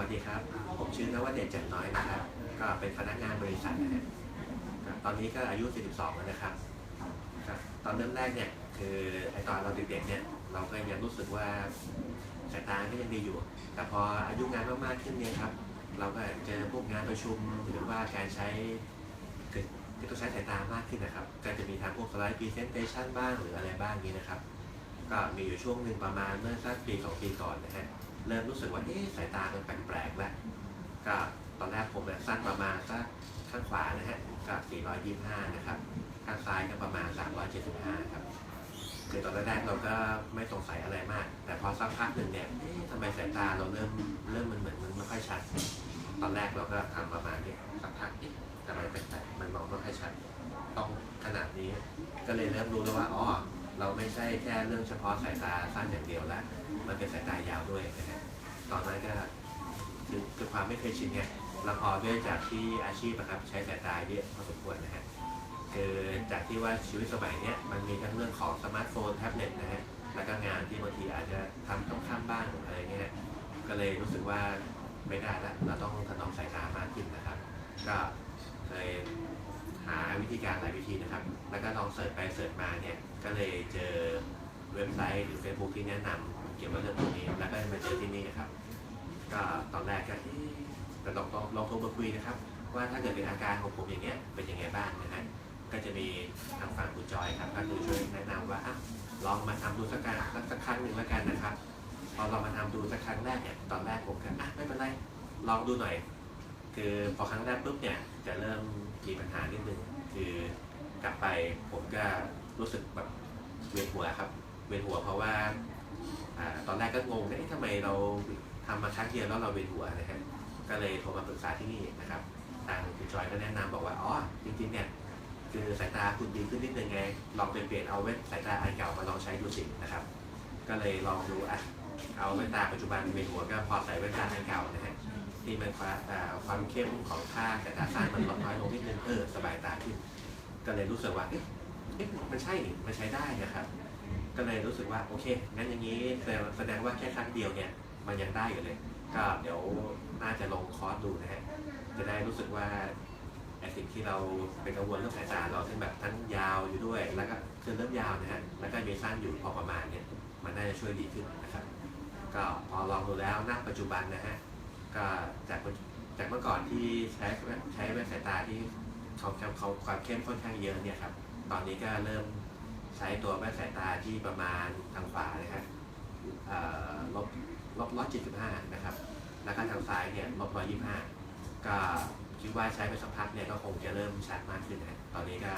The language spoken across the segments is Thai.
วัสดีครับ ผมชื่อนวเดชแจ่มน้อยนะครับ ก็เป็นพนักงานบริษัทนะฮะครับตอนนี้ก็อายุ 42 แล้วนะครับ ตอนเริ่มแรกเนี่ยคือไอตอนเราเด็กๆเนี่ยเราก็ยังรู้สึกว่าสายตาก็ยังดีอยู่ แต่พออายุงานมากๆขึ้นเนี่ยครับ เราก็เจอพวกงานประชุมหรือว่าการใช้ที่ต้องใช้สายตามากขึ้นนะครับ ก็จะมีทางพวกสไลด์พรีเซนเตชันบ้างหรืออะไรบ้างนี้นะครับ ก็มีอยู่ช่วงหนึ่งประมาณเมื่อสักปีสองปีก่อนนะฮะ เริ่มรู้สึกว่าเอ๊ะสายตามันแปลกๆแล้วก็ตอนแรกผมเนี่ยสั้นประมาณสักข้างขวานะฮะก็425 นะครับ ข้างซ้ายก็ประมาณ 375 ครับคือตอนแรกเราก็ไม่สงสัยอะไรมาก แต่พอสักพักหนึ่งเนี่ยเอ๊ะทำไมสายตาเราเริ่มเริ่มมันเหมือนมันไม่ค่อยชัด ตอนแรกเราก็ทำประมาณนี้สักพักอ๊ะทำไมแปลกๆมันมองไม่ค่อยชัด ต้องขนาดนี้ ก็เลยเริ่มรู้แล้วว่า อ๋อ เราไม่ใช่แค่เรื่องเฉพาะสายตาสั้นอย่างเดียวแล้วมันเป็นสายตายาวด้วยนะฮะตอนนั้นก็คือความไม่เคยชินไงแล้วพอด้วยจากที่อาชีพนะครับใช้สายตาเยอะพอสมควรนะฮะคือจากที่ว่าชีวิตสมัยเนี้ยมันมีทั้งเรื่องของสมาร์ทโฟนแท็บเล็ตนะฮะแล้วก็งานที่บางทีอาจจะทำต้องข้ามบ้านอะไรเงี้ยก็เลยรู้สึกว่าไม่ได้ละเราต้องถนอมสายตามากขึ้นนะครับ ก็เลย หาวิธีการหลายวิธีนะครับ แล้วก็ลองเสิร์ชไปเสิร์ชมาเนี่ย ก็เลยเจอเว็บไซต์หรือ Facebook ที่แนะนำเกี่ยวกับเรื่องพวกนี้ แล้วก็มาเจอที่นี่นะครับ ก็ตอนแรกก็เอ๊ะแต่ลองลองลองโทรมาคุยนะครับ ว่าถ้าเกิดเป็นอาการของผมอย่างเงี้ยเป็นยังไงบ้างนะฮะ ก็จะมีทางฝั่งคุณจอยครับก็คือช่วยแนะนำว่าอะลองมาทำดูสักการสักครั้งหนึ่งแล้วกันนะครับ พอเรามาทำดูสักครั้งแรกเนี่ยตอนแรกผมก็อะไม่เป็นไรลองดูหน่อย คือพอครั้งแรกปุ๊บเนี่ยจะเริ่มมีปัญหานิดนึงคือกลับไปผมก็รู้สึกแบบเวียนหัวครับ เวียนหัวเพราะว่าอตอนแรกก็งงเอ๊ะทำไมเราทำมาครั้งเดียวแล้วเราเวียนหัวนะฮะก็เลยโทรมาปรึกษาที่นี่นะครับทางคุณจอยก็แนะนำบอกว่าอ๋อจริงๆเนี่ยคือสายตาคุณดีขึ้นนิดนึงไงลองเปลี่ยนเอาแว่นสายตาอันเก่ามาลองใช้ดูสินะครับ ก็เลยลองดูอะเอาแว่นตาปัจจุบันเป็นหัวก็พอใส่แว่นตาอันเก่านะฮะ ที่มันความอ่าความเข้มของค่าสายตาสั้นมันลดน้อยลงนิดนึงเออสบายตาขึ้น ก็เลยรู้สึกว่าเอ๊ะเอ๊ะมันใช่นี่มันใช้ได้นะครับ ก็เลยรู้สึกว่าโอเคงั้นอย่างนี้แสดงว่าแค่ครั้งเดียวเนี่ยมันยังได้อยู่เลย ก็เดี๋ยวน่าจะลองคอร์สดูนะฮะจะได้รู้สึกว่าไอสิ่งที่เราเป็นกังวลเรื่องสายตาเราซึ่งแบบทั้งยาวอยู่ด้วย แล้วก็คือเริ่มยาวนะฮะแล้วก็มีสั้นอยู่พอประมาณเนี่ยมันน่าจะช่วยดีขึ้นนะครับ ก็พอลองดูแล้วณปัจจุบันนะฮะ ก็จากจากเมื่อก่อนที่ใช้ใช้แว่นสายตาที่เขาเขาเขาความเข้มค่อนข้างเยอะเนี่ยครับ ตอนนี้ก็เริ่มใช้ตัวแว่นสายตาที่ประมาณทางขวานะฮะเอ่อลบลบร้อยเจ็ดสิบห้านะครับ แล้วก็ทางซ้ายเนี่ยลบร้อยยี่สิบห้าก็คิดว่าใช้ไปสักพักเนี่ยก็คงจะเริ่มชัดมากขึ้นนะตอนนี้ก็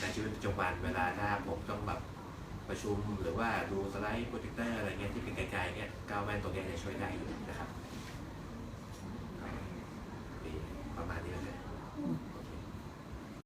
ในชีวิตประจำวันเวลาถ้าผมต้องแบบประชุมหรือว่าดูสไลด์โปรเจคเตอร์อะไรเงี้ยที่เป็นไกลๆเนี่ยก็แว่นตัวนี้จะช่วยได้อยู่นะครับ